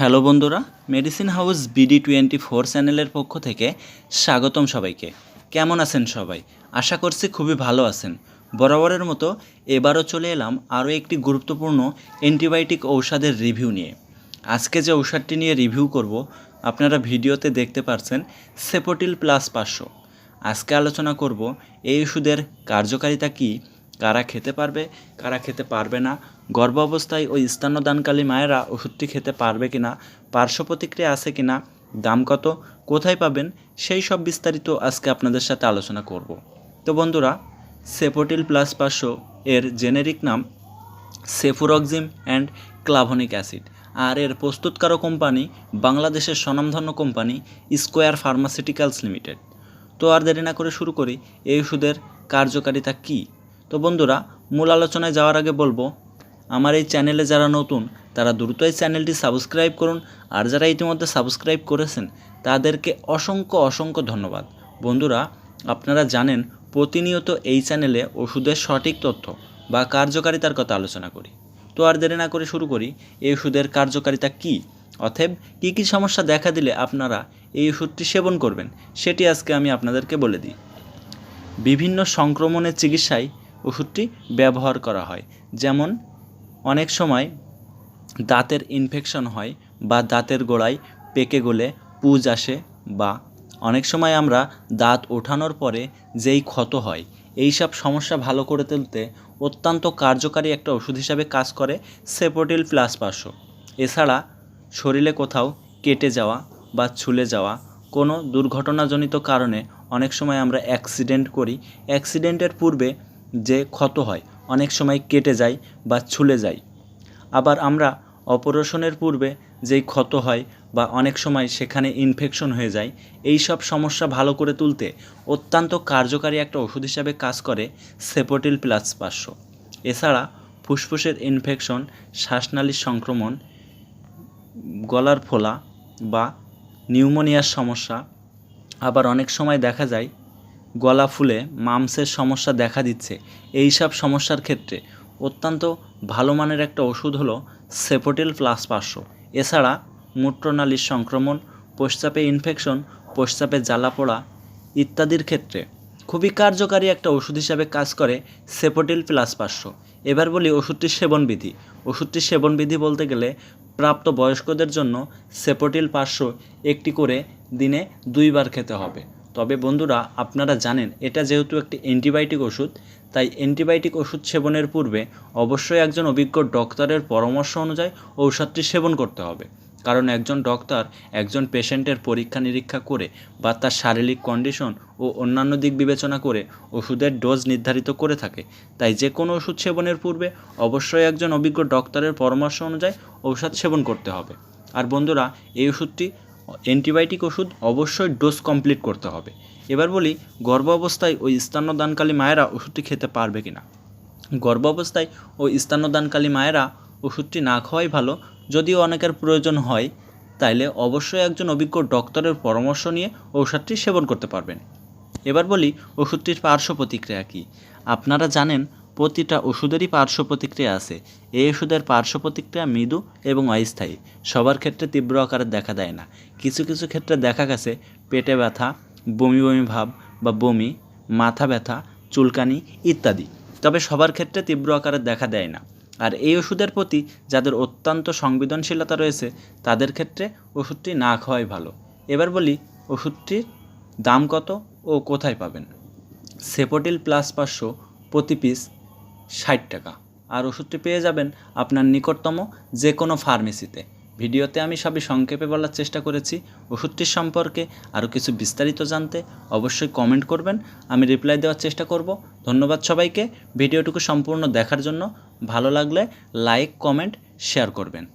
Hello বন্ধুরা medicine house BD twenty four চ্যানেলের পক্ষ থেকে স্বাগতম সবাইকে। কেমন আছেন সবাই? আশা করছি খুবই ভালো আছেন। বরাবরের মতো এবারও চলে এলাম আরও একটি গুরুত্বপূর্ণ অ্যান্টিবায়োটিক ঔষধের রিভিউ নিয়ে। আজকে যে ঔষধটি নিয়ে রিভিউ করব, আপনারা ভিডিওতে দেখতে পারছেন সেপোটিল প্লাস পাঁচশো। আজকে আলোচনা করব এই ওষুধের কার্যকারিতা কী কারা খেতে পারবে, কারা খেতে পারবে না গর্ভ অবস্থায় ওই স্তন্যদানকালী মায়েরা ওষুধটি খেতে পারবে কি না পার্শ্ব প্রতিক্রিয়া আছে কি না দাম কত, কোথায় পাবেন, সেই সব বিস্তারিত আজকে আপনাদের সাথে আলোচনা করব। তো বন্ধুরা সেপোটিল প্লাস পাঁচশো এর জেনেরিক নাম সেফুরক্সিম অ্যান্ড ক্লাভনিক অ্যাসিড। আর এর প্রস্তুতকারক কোম্পানি বাংলাদেশের স্বনামধন্য কোম্পানি স্কোয়ার ফার্মাসিউটিক্যালস লিমিটেড। তো আর দেরি না করে শুরু করি, এই ওষুধের কার্যকারিতা কী? তো বন্ধুরা, মূল আলোচনায় যাওয়ার আগে বলব, আমার এই চ্যানেলে যারা নতুন, তারা দ্রুত এই চ্যানেলটি সাবস্ক্রাইব করুন, আর যারা ইতিমধ্যে সাবস্ক্রাইব করেছেন, তাদেরকে অসংখ্য অসংখ্য ধন্যবাদ। বন্ধুরা, আপনারা জানেন, প্রতিনিয়ত এই চ্যানেলে ওষুধের সঠিক তথ্য বা কার্যকারিতার কথা আলোচনা করি। তো আর দেরি না করে শুরু করি, এই ওষুধের কার্যকারিতা কী? অতএব, কী কী সমস্যা দেখা দিলে আপনারা এই ওষুধটি সেবন করবেন, সেটি আজকে আমি আপনাদেরকে বলে দিই। বিভিন্ন সংক্রমণের চিকিৎসায় ওষুধটি ব্যবহার করা হয়। যেমন, অনেক সময় দাঁতের ইনফেকশন হয় বা দাঁতের গোড়ায় পেকে গলে পুজ আসে বা অনেক সময় আমরা দাঁত ওঠানোর পরে যেই ক্ষত হয় এই সব সমস্যা ভালো করে তুলতে অত্যন্ত কার্যকারী একটা ওষুধ হিসাবে কাজ করে সেপোটিল প্লাস পাঁচশো। এছাড়া শরীরে কোথাও কেটে যাওয়া বা ছুলে যাওয়া কোনো দুর্ঘটনাজনিত কারণে অনেক সময় আমরা অ্যাক্সিডেন্ট করি। অ্যাক্সিডেন্টের পূর্বে যে ক্ষত হয়, অনেক সময় কেটে যায় বা ছুলে যায়। আবার আমরা অপারেশনের পূর্বে যেই ক্ষত হয় বা অনেক সময় সেখানে ইনফেকশন হয়ে যায়, এই সব সমস্যা ভালো করে তুলতে অত্যন্ত কার্যকারী একটা ওষুধ হিসাবে কাজ করে সেপোটিল প্লাস পাঁচশো। এছাড়া ফুসফুসের ইনফেকশন শ্বাসনালীর সংক্রমণ, গলার ফোলা বা নিউমোনিয়ার সমস্যা, আবার অনেক সময় দেখা যায় গলা ফুলে মামসের সমস্যা দেখা দিচ্ছে। এই সব সমস্যার ক্ষেত্রে অত্যন্ত ভালো মানের একটা ওষুধ হলো সেপোটিল প্লাস পাঁচশো। এছাড়া মূত্রনালীর সংক্রমণ প্রস্রাবে ইনফেকশন প্রস্রাবে জ্বালা পোড়া ইত্যাদির ক্ষেত্রে খুবই কার্যকারী একটা ওষুধ হিসাবে কাজ করে সেপোটিল প্লাস পাঁচশো। এবার বলি ওষুধটির সেবনবিধি। ওষুধটির সেবনবিধি বলতে গেলে প্রাপ্ত বয়স্কদের জন্য সেপোটিল পাঁচশো একটি করে দিনে দুইবার খেতে হবে। তবে বন্ধুরা, আপনারা জানেন, এটা যেহেতু একটি অ্যান্টিবায়োটিক ওষুধ, তাই অ্যান্টিবায়োটিক ওষুধ সেবনের পূর্বে অবশ্যই একজন অভিজ্ঞ ডক্টরের পরামর্শ অনুযায়ী ঔষধটি সেবন করতে হবে। কারণ একজন ডক্টর একজন পেশেন্টের পরীক্ষা নিরীক্ষা করে বা তার শারীরিক কন্ডিশন ও অন্যান্য দিক বিবেচনা করে ওষুধের ডোজ নির্ধারিত করে থাকে। তাই যে কোনো ওষুধ সেবনের পূর্বে অবশ্যই একজন অভিজ্ঞ ডক্টরের পরামর্শ অনুযায়ী ঔষধ সেবন করতে হবে। আর বন্ধুরা, এই ওষুধটি অ্যান্টিবায়োটিক ওষুধ অবশ্যই ডোজ কমপ্লিট করতে হবে। এবার বলি গর্ভ অবস্থায় ওই স্তন্যদানকালী মায়েরা ওষুধটি খেতে পারবে কি না গর্ভ অবস্থায় ওই স্তন্যদানকালী মায়েরা ওষুধটি না খাওয়াই ভালো। যদিও অনেকের প্রয়োজন হয়, তাইলে অবশ্যই একজন অভিজ্ঞ ডক্টরের পরামর্শ নিয়ে ঔষধটি সেবন করতে পারবেন। এবার বলি, ওষুধটির পার্শ্ব প্রতিক্রিয়া কী? আপনারা জানেন প্রতিটা ওষুধেরই পার্শ্ব প্রতিক্রিয়া আছে। এই ওষুধের পার্শ্ব প্রতিক্রিয়া মৃদু এবং অস্থায়ী। সবার ক্ষেত্রে তীব্র আকারে দেখা দেয় না। কিছু কিছু ক্ষেত্রে দেখা গেছে পেটে ব্যথা, বমি বমি ভাব বা বমি, মাথা ব্যথা, চুলকানি ইত্যাদি। তবে সবার ক্ষেত্রে তীব্র আকারে দেখা দেয় না। আর এই ওষুধের প্রতি যাদের অত্যন্ত সংবেদনশীলতা রয়েছে, তাদের ক্ষেত্রে ওষুধটি না খাওয়াই ভালো। এবার বলি, ওষুধটির দাম কত ও কোথায় পাবেন? সেপোটিল প্লাস পাঁচশো প্রতি পিস ষাট টাকা। আর ওষুধটি পেয়ে যাবেন আপনার নিকটতম যে কোনো ফার্মেসিতে। ভিডিওতে আমি সবই সংক্ষেপে বলার চেষ্টা করেছি। ওষুধটির সম্পর্কে আরও কিছু বিস্তারিত জানতে অবশ্যই কমেন্ট করবেন। আমি রিপ্লাই দেওয়ার চেষ্টা করব। ধন্যবাদ সবাইকে। ভিডিওটুকু সম্পূর্ণ দেখার জন্য ভালো লাগলে লাইক, কমেন্ট, শেয়ার করবেন।